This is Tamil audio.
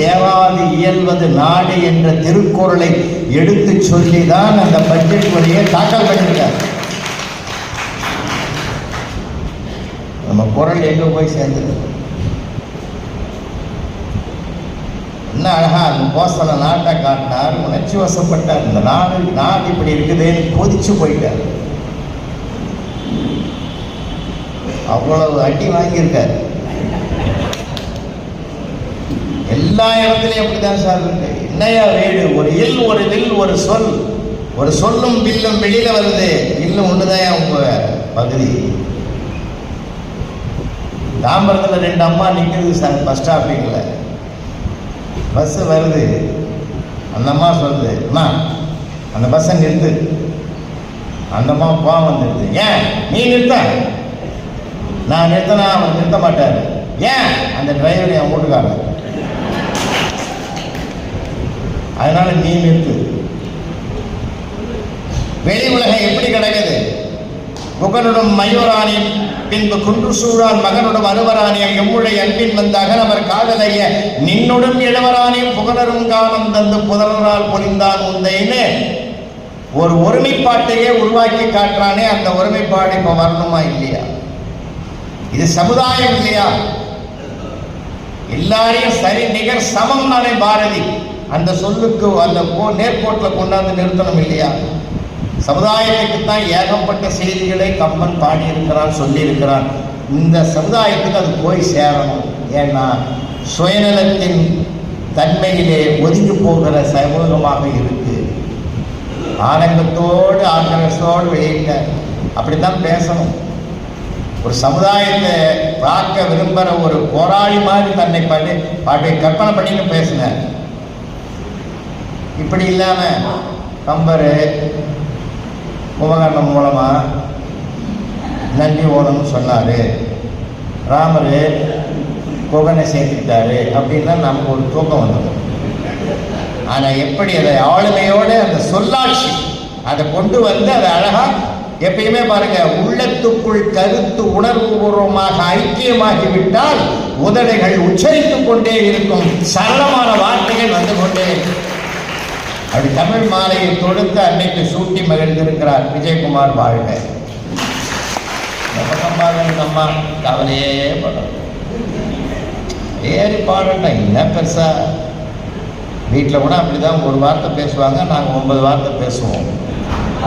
தேவாது இயல்வது நாடு என்ற திருக்குறளை எடுத்து சொல்லி தான் அந்த பட்ஜெட் வழியை தாக்கல் பண்ணியிருக்கார். நம்ம குரல் எங்க போய் சேர்ந்தது? என்ன அழகா அந்த போசல நாட்டை காட்டினார் உணர்ச்சி வசப்பட்டார் இந்த நாடு நாடு இப்படி இருக்குதுன்னு கொதிச்சு போயிட்டார். அவ்வளவு அடி வாங்கியிருக்காரு. எல்லா இடத்துலையும் அப்படிதான் சார் இருக்கு. என்னையா வேடு? ஒரு இல் ஒரு வில் ஒரு சொல். ஒரு சொல்லும் வில்லும் வெளியில வருது. வில்லும் ஒண்ணுதான் உங்க பகுதி? தாம்பரத்தில் ரெண்டு அம்மா நிற்கிறது சார் பஸ் ஸ்டாப்பிங்கில் பஸ் வருது. அந்த அம்மா சொல்லுது அம்மா அந்த பஸ்ஸை நிறுத்து. அந்த அம்மா கோவம் நிறுத்து ஏன்? நீ நிறுத்த. நான் நிறுத்தினா அவன் நிறுத்த மாட்டார். ஏன்? அந்த டிரைவர் என் வீட்டுக்காரர் அதனால நீ நிறுத்து. வெளி உலகம் எப்படி கிடக்குது? புகனுடன் மயூராணி பின்பு குன்று சூழான் மகனுடன் அருவரானியம் எம்முடைய அன்பின் வந்த அகனவர் காதலைய நின்னுடன் இளவராணி புகழரும் காலம் தந்து புதலரால் பொழிந்தான் உந்தைன்னு ஒரு ஒருமைப்பாட்டையே உருவாக்கி காட்டுறானே அந்த ஒருமைப்பாடு இப்ப வரணுமா இல்லையா? இது சமுதாயம் இல்லையா? எல்லாரையும் சரி நிகர் சமம் தானே பாரதி. அந்த சொல்லுக்கு அந்த போ- நேர்கோட்டில் கொண்டாந்து நிறுத்தணும் இல்லையா? சமுதாயத்துக்கு தான் ஏகப்பட்ட செய்திகளை கம்பன் பாடியிருக்கிறான் சொல்லியிருக்கிறான். இந்த சமுதாயத்துக்கு அது போய் சேரணும். ஏன்னா சுயநலத்தின் தன்மையிலே ஒதுங்கி போகிற சமூகமாக இருக்கு. ஆனந்தத்தோடு ஆக்கிரசத்தோடு வெளியிட்ட அப்படித்தான் பேசணும். ஒரு சமுதாயத்தை பார்க்க விரும்புகிற ஒரு போராளி மாதிரி தன்னை பண்ணி பாட்டை கற்பனை பண்ணிட்டு பேசினார் இப்படி இல்லாம கம்பர் உபகரணம் மூலமா நன்றி ஓடணும்னு சொன்னாரு. ராமர் குகனை சேர்த்துக்கிட்டாரு அப்படின்னா நமக்கு ஒரு தூக்கம் வந்தது. ஆனால் எப்படி அதை ஆளுமையோடு அந்த சொல்லாட்சி அதை கொண்டு வந்து அதை அழகாக எப்பயுமே பாருங்க உள்ளத்துக்குள் கருத்து உணர்வுபூர்வமாக ஐக்கியமாகி விட்டால் உதடைகள் உச்சரித்துக் கொண்டே இருக்கும். சரளமான வார்த்தைகள் வந்து கொண்டே அப்படி தமிழ் மாலையை தொடுத்து அன்னைக்கு சூட்டி மகிழ்ந்திருக்கிறார் விஜயகுமார் வாழ்க. அம்மா கவலையே படம் ஏறி பாடட்டும் என்ன பெருசா? வீட்டில் கூட அப்படிதான் ஒரு வார்த்தை பேசுவாங்க நாங்கள் ஒன்பது வார்த்தை பேசுவோம்.